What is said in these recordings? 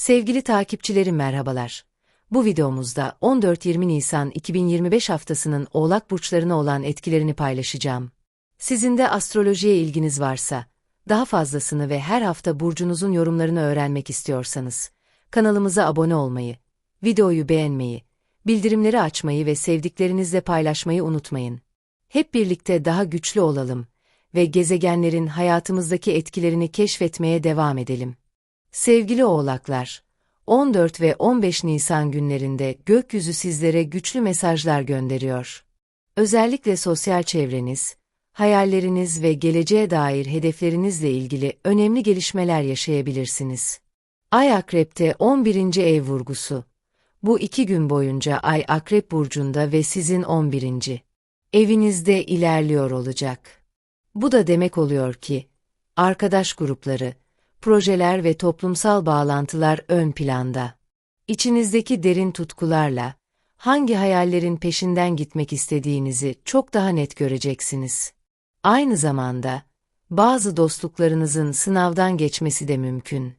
Sevgili takipçilerim merhabalar. Bu videomuzda 14-20 Nisan 2025 haftasının Oğlak burçlarına olan etkilerini paylaşacağım. Sizin de astrolojiye ilginiz varsa, daha fazlasını ve her hafta burcunuzun yorumlarını öğrenmek istiyorsanız, kanalımıza abone olmayı, videoyu beğenmeyi, bildirimleri açmayı ve sevdiklerinizle paylaşmayı unutmayın. Hep birlikte daha güçlü olalım ve gezegenlerin hayatımızdaki etkilerini keşfetmeye devam edelim. Sevgili oğlaklar, 14 ve 15 Nisan günlerinde gökyüzü sizlere güçlü mesajlar gönderiyor. Özellikle sosyal çevreniz, hayalleriniz ve geleceğe dair hedeflerinizle ilgili önemli gelişmeler yaşayabilirsiniz. Ay Akrep'te 11. ev vurgusu. Bu iki gün boyunca Ay Akrep Burcu'nda ve sizin 11. evinizde ilerliyor olacak. Bu da demek oluyor ki, arkadaş grupları, projeler ve toplumsal bağlantılar ön planda. İçinizdeki derin tutkularla, hangi hayallerin peşinden gitmek istediğinizi çok daha net göreceksiniz. Aynı zamanda, bazı dostluklarınızın sınavdan geçmesi de mümkün.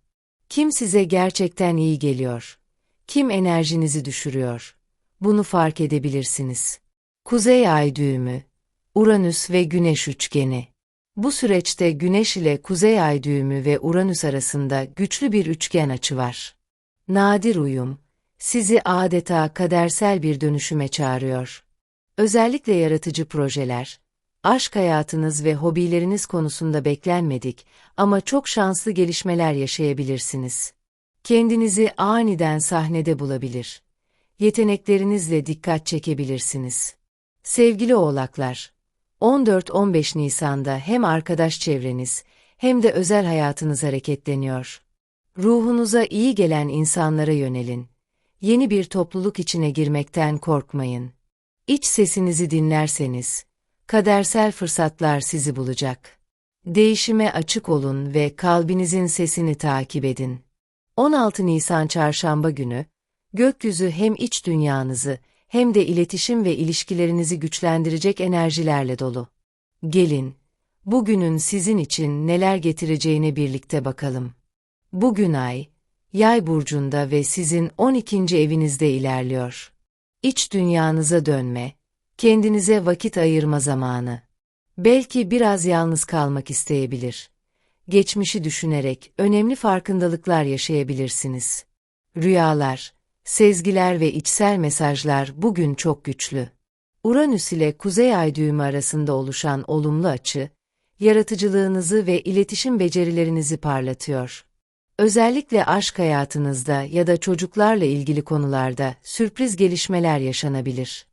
Kim size gerçekten iyi geliyor? Kim enerjinizi düşürüyor? Bunu fark edebilirsiniz. Kuzey ay düğümü, Uranüs ve Güneş üçgeni. Bu süreçte Güneş ile Kuzey Ay düğümü ve Uranüs arasında güçlü bir üçgen açı var. Nadir uyum, sizi adeta kadersel bir dönüşüme çağırıyor. Özellikle yaratıcı projeler, aşk hayatınız ve hobileriniz konusunda beklenmedik ama çok şanslı gelişmeler yaşayabilirsiniz. Kendinizi aniden sahnede bulabilir. Yeteneklerinizle dikkat çekebilirsiniz. Sevgili oğlaklar, 14-15 Nisan'da hem arkadaş çevreniz hem de özel hayatınız hareketleniyor. Ruhunuza iyi gelen insanlara yönelin. Yeni bir topluluk içine girmekten korkmayın. İç sesinizi dinlerseniz, kadersel fırsatlar sizi bulacak. Değişime açık olun ve kalbinizin sesini takip edin. 16 Nisan Çarşamba günü, gökyüzü hem iç dünyanızı hem de iletişim ve ilişkilerinizi güçlendirecek enerjilerle dolu. Gelin, bugünün sizin için neler getireceğine birlikte bakalım. Bugün ay, yay burcunda ve sizin 12. evinizde ilerliyor. İç dünyanıza dönme, kendinize vakit ayırma zamanı. Belki biraz yalnız kalmak isteyebilir. Geçmişi düşünerek önemli farkındalıklar yaşayabilirsiniz. Rüyalar, Sezgiler ve içsel mesajlar bugün çok güçlü. Uranüs ile Kuzey Ay düğümü arasında oluşan olumlu açı, yaratıcılığınızı ve iletişim becerilerinizi parlatıyor. Özellikle aşk hayatınızda ya da çocuklarla ilgili konularda sürpriz gelişmeler yaşanabilir.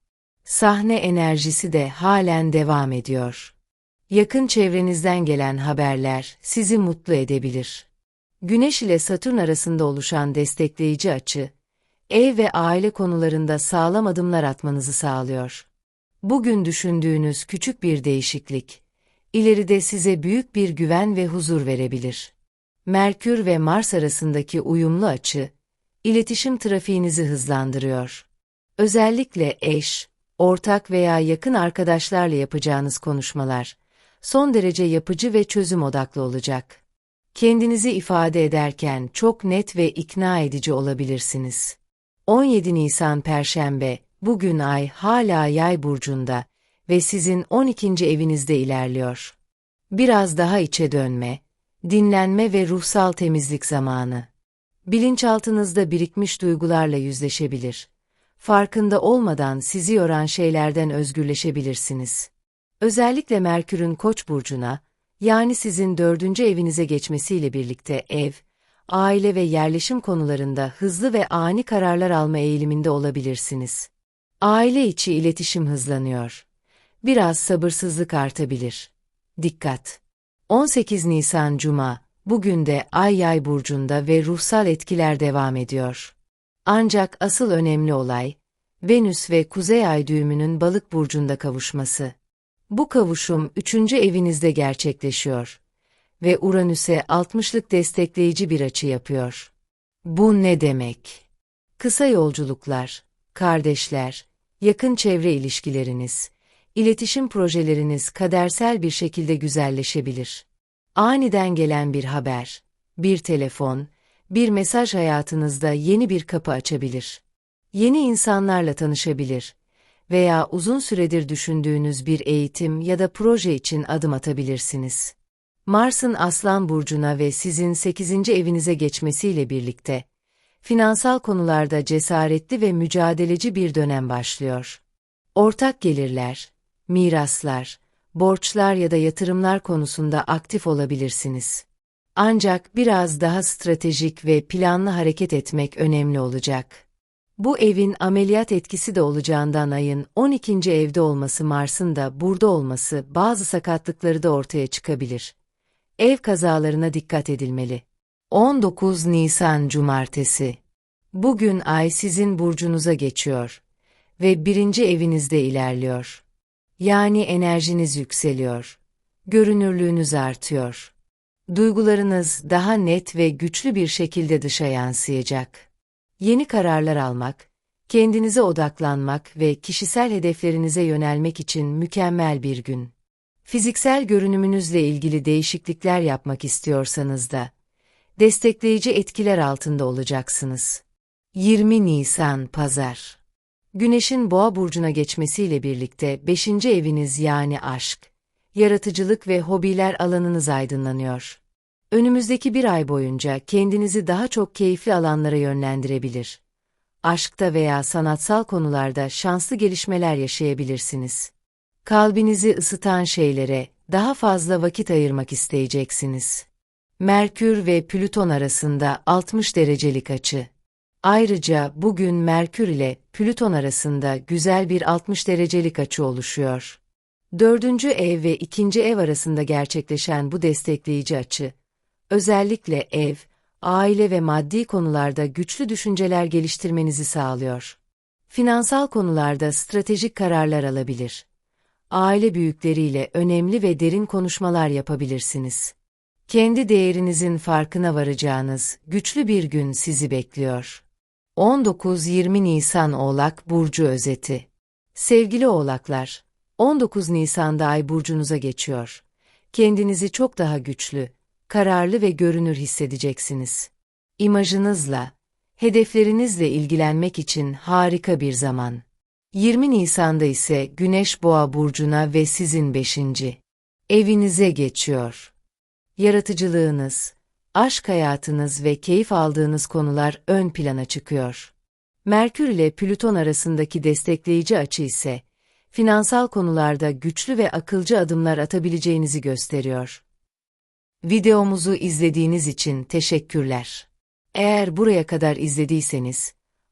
Sahne enerjisi de halen devam ediyor. Yakın çevrenizden gelen haberler sizi mutlu edebilir. Güneş ile Satürn arasında oluşan destekleyici açı, ev ve aile konularında sağlam adımlar atmanızı sağlıyor. Bugün düşündüğünüz küçük bir değişiklik, ileride size büyük bir güven ve huzur verebilir. Merkür ve Mars arasındaki uyumlu açı, iletişim trafiğinizi hızlandırıyor. Özellikle eş, ortak veya yakın arkadaşlarla yapacağınız konuşmalar, son derece yapıcı ve çözüm odaklı olacak. Kendinizi ifade ederken çok net ve ikna edici olabilirsiniz. 17 Nisan Perşembe, bugün ay hala yay burcunda ve sizin 12. evinizde ilerliyor. Biraz daha içe dönme, dinlenme ve ruhsal temizlik zamanı. Bilinçaltınızda birikmiş duygularla yüzleşebilir. Farkında olmadan sizi yoran şeylerden özgürleşebilirsiniz. Özellikle Merkür'ün Koç burcuna, yani sizin dördüncü evinize geçmesiyle birlikte ev, aile ve yerleşim konularında hızlı ve ani kararlar alma eğiliminde olabilirsiniz. Aile içi iletişim hızlanıyor. Biraz sabırsızlık artabilir. Dikkat! 18 Nisan Cuma, bugün de Ay Yay burcunda ve ruhsal etkiler devam ediyor. Ancak asıl önemli olay, Venüs ve Kuzey Ay düğümünün balık burcunda kavuşması. Bu kavuşum üçüncü evinizde gerçekleşiyor ve Uranüs'e 60'lık destekleyici bir açı yapıyor. Bu ne demek? Kısa yolculuklar, kardeşler, yakın çevre ilişkileriniz, iletişim projeleriniz kadersel bir şekilde güzelleşebilir. Aniden gelen bir haber, bir telefon, Bir mesaj hayatınızda yeni bir kapı açabilir. Yeni insanlarla tanışabilir veya uzun süredir düşündüğünüz bir eğitim ya da proje için adım atabilirsiniz. Mars'ın Aslan burcuna ve sizin 8. evinize geçmesiyle birlikte finansal konularda cesaretli ve mücadeleci bir dönem başlıyor. Ortak gelirler, miraslar, borçlar ya da yatırımlar konusunda aktif olabilirsiniz. Ancak biraz daha stratejik ve planlı hareket etmek önemli olacak. Bu evin ameliyat etkisi de olacağından ayın 12. evde olması Mars'ın da burada olması bazı sakatlıkları da ortaya çıkabilir. Ev kazalarına dikkat edilmeli. 19 Nisan Cumartesi Bugün ay sizin burcunuza geçiyor ve birinci evinizde ilerliyor. Yani enerjiniz yükseliyor. Görünürlüğünüz artıyor. Duygularınız daha net ve güçlü bir şekilde dışa yansıyacak. Yeni kararlar almak, kendinize odaklanmak ve kişisel hedeflerinize yönelmek için mükemmel bir gün. Fiziksel görünümünüzle ilgili değişiklikler yapmak istiyorsanız da, destekleyici etkiler altında olacaksınız. 20 Nisan Pazar Güneşin boğa burcuna geçmesiyle birlikte 5. eviniz yani aşk, yaratıcılık ve hobiler alanınız aydınlanıyor. Önümüzdeki bir ay boyunca kendinizi daha çok keyifli alanlara yönlendirebilir. Aşkta veya sanatsal konularda şanslı gelişmeler yaşayabilirsiniz. Kalbinizi ısıtan şeylere daha fazla vakit ayırmak isteyeceksiniz. Merkür ve Plüton arasında 60 derecelik açı. Ayrıca bugün Merkür ile Plüton arasında güzel bir 60 derecelik açı oluşuyor. Dördüncü ev ve ikinci ev arasında gerçekleşen bu destekleyici açı, özellikle ev, aile ve maddi konularda güçlü düşünceler geliştirmenizi sağlıyor. Finansal konularda stratejik kararlar alabilir. Aile büyükleriyle önemli ve derin konuşmalar yapabilirsiniz. Kendi değerinizin farkına varacağınız güçlü bir gün sizi bekliyor. 19-20 Nisan Oğlak Burcu Özeti Sevgili Oğlaklar, 19 Nisan'da Ay burcunuza geçiyor. Kendinizi çok daha güçlü, kararlı ve görünür hissedeceksiniz. İmajınızla, hedeflerinizle ilgilenmek için harika bir zaman. 20 Nisan'da ise Güneş Boğa burcuna ve sizin 5. evinize geçiyor. Yaratıcılığınız, aşk hayatınız ve keyif aldığınız konular ön plana çıkıyor. Merkür ile Plüton arasındaki destekleyici açı ise finansal konularda güçlü ve akılcı adımlar atabileceğinizi gösteriyor. Videomuzu izlediğiniz için teşekkürler. Eğer buraya kadar izlediyseniz,